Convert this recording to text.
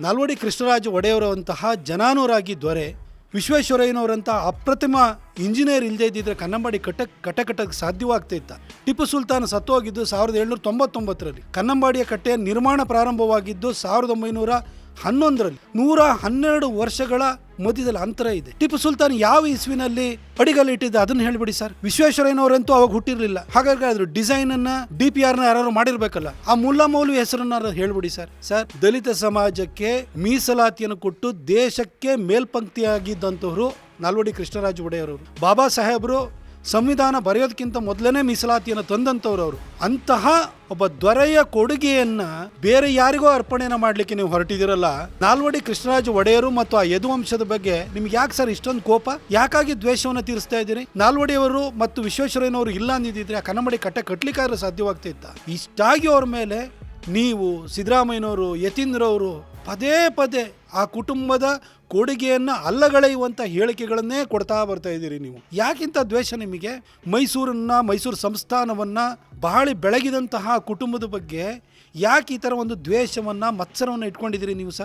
ನಾಲ್ವಡಿ ಕೃಷ್ಣರಾಜ ಒಡೆಯವರಂತಹ ಜನಾನುರಾಗಿ ದೊರೆ, ವಿಶ್ವೇಶ್ವರಯ್ಯನವರಂತಹ ಅಪ್ರತಿಮ ಇಂಜಿನಿಯರ್ ಇಲ್ಲದೆ ಇದ್ದಿದ್ರೆ ಕನ್ನಂಬಾಡಿ ಕಟ್ಟ ಕಟ್ಟ ಕಟ್ಟಕ್ಕೆ ಸಾಧ್ಯವಾಗ್ತಾ ಇತ್ತ. ಟಿಪ್ಪು ಸುಲ್ತಾನ್ ಸತ್ತೋಗಿದ್ದು ಸಾವಿರದ ಏಳ್ನೂರ ತೊಂಬತ್ತೊಂಬತ್ತರಲ್ಲಿ. ಕನ್ನಂಬಾಡಿಯ ಕಟ್ಟೆಯ ನಿರ್ಮಾಣ ಪ್ರಾರಂಭವಾಗಿದ್ದು ಸಾವಿರದ ಒಂಬೈನೂರ ಹನ್ನೊಂದರಲ್ಲಿ. ನೂರ ಹನ್ನೆರಡು ವರ್ಷಗಳ ಮಧ್ಯದಲ್ಲಿ ಅಂತರ ಇದೆ. ಟಿಪ್ಪು ಸುಲ್ತಾನ್ ಯಾವ ಇಸ್ವಿನಲ್ಲಿ ಅಡಿಗಲ್ಲಿ ಇಟ್ಟಿದ್ದ ಅದನ್ನ ಹೇಳ್ಬಿಡಿ ಸರ್. ವಿಶ್ವೇಶ್ವರಯ್ಯನವರಂತೂ ಅವಾಗ ಹುಟ್ಟಿರ್ಲಿಲ್ಲ. ಹಾಗಾಗಿ ಅದ್ರ ಡಿಸೈನ್ ಅನ್ನ ಡಿ ಪಿ ಆರ್ನ ಯಾರು ಮಾಡಿರ್ಬೇಕಲ್ಲ. ಆ ಮುಲ್ಲಾ ಮೌಲ್ವಿ ಹೆಸರನ್ನ ಹೇಳ್ಬಿಡಿ ಸರ್. ಸರ್, ದಲಿತ ಸಮಾಜಕ್ಕೆ ಮೀಸಲಾತಿಯನ್ನು ಕೊಟ್ಟು ದೇಶಕ್ಕೆ ಮೇಲ್ಪಂಕ್ತಿಯಾಗಿದ್ದಂತವರು ನಾಲ್ವಡಿ ಕೃಷ್ಣರಾಜ ಒಡೆಯರವರು. ಬಾಬಾ ಸಾಹೇಬರು ಸಂವಿಧಾನ ಬರೆಯೋದಕ್ಕಿಂತ ಮೊದಲನೇ ಮೀಸಲಾತಿಯನ್ನು ತಂದಂಥವ್ರು ಅವರು. ಅಂತಹ ಒಬ್ಬ ದೊರೆಯ ಕೊಡುಗೆಯನ್ನ ಬೇರೆ ಯಾರಿಗೋ ಅರ್ಪಣೆನ ಮಾಡ್ಲಿಕ್ಕೆ ನೀವು ಹೊರಟಿದಿರಲ್ಲ ನಾಲ್ವಡಿ ಕೃಷ್ಣರಾಜ ಒಡೆಯರು ಮತ್ತು ಆ ಯದುವಂಶದ ಬಗ್ಗೆ ನಿಮ್ಗೆ ಯಾಕೆ ಸರ್ ಇಷ್ಟೊಂದು ಕೋಪ? ಯಾಕಾಗಿ ದ್ವೇಷವನ್ನು ತೀರಿಸ್ತಾ ಇದ್ದೀರಿ? ನಾಲ್ವಡಿಯವರು ಮತ್ತು ವಿಶ್ವೇಶ್ವರಯ್ಯನವರು ಇಲ್ಲ ಅಂದಿದ್ರೆ ಆ ಕನ್ನಮಡಿ ಕಟ್ಟೆ ಕಟ್ಟಲಿಕ್ಕಾದ್ರೆ ಸಾಧ್ಯವಾಗ್ತಾ ಇತ್ತ? ಇಷ್ಟಾಗಿ ಅವ್ರ ಮೇಲೆ ನೀವು ಸಿದ್ದರಾಮಯ್ಯನವರು, ಯತೀಂದ್ರವರು ಪದೇ ಪದೇ ಆ ಕುಟುಂಬದ ಕೊಡುಗೆಯನ್ನು ಅಲ್ಲಗಳೆಯುವಂಥ ಹೇಳಿಕೆಗಳನ್ನೇ ಕೊಡ್ತಾ ಬರ್ತಾ ಇದ್ದೀರಿ ನೀವು. ಯಾಕಿಂತ ದ್ವೇಷ ನಿಮಗೆ? ಮೈಸೂರನ್ನು, ಮೈಸೂರು ಸಂಸ್ಥಾನವನ್ನು ಬಹಳ ಬೆಳಗಿದಂತಹ ಕುಟುಂಬದ ಬಗ್ಗೆ ಯಾಕೆ ಈ ಥರ ಒಂದು ದ್ವೇಷವನ್ನು, ಮತ್ಸರವನ್ನು ಇಟ್ಕೊಂಡಿದ್ದೀರಿ ನೀವು ಸರ್?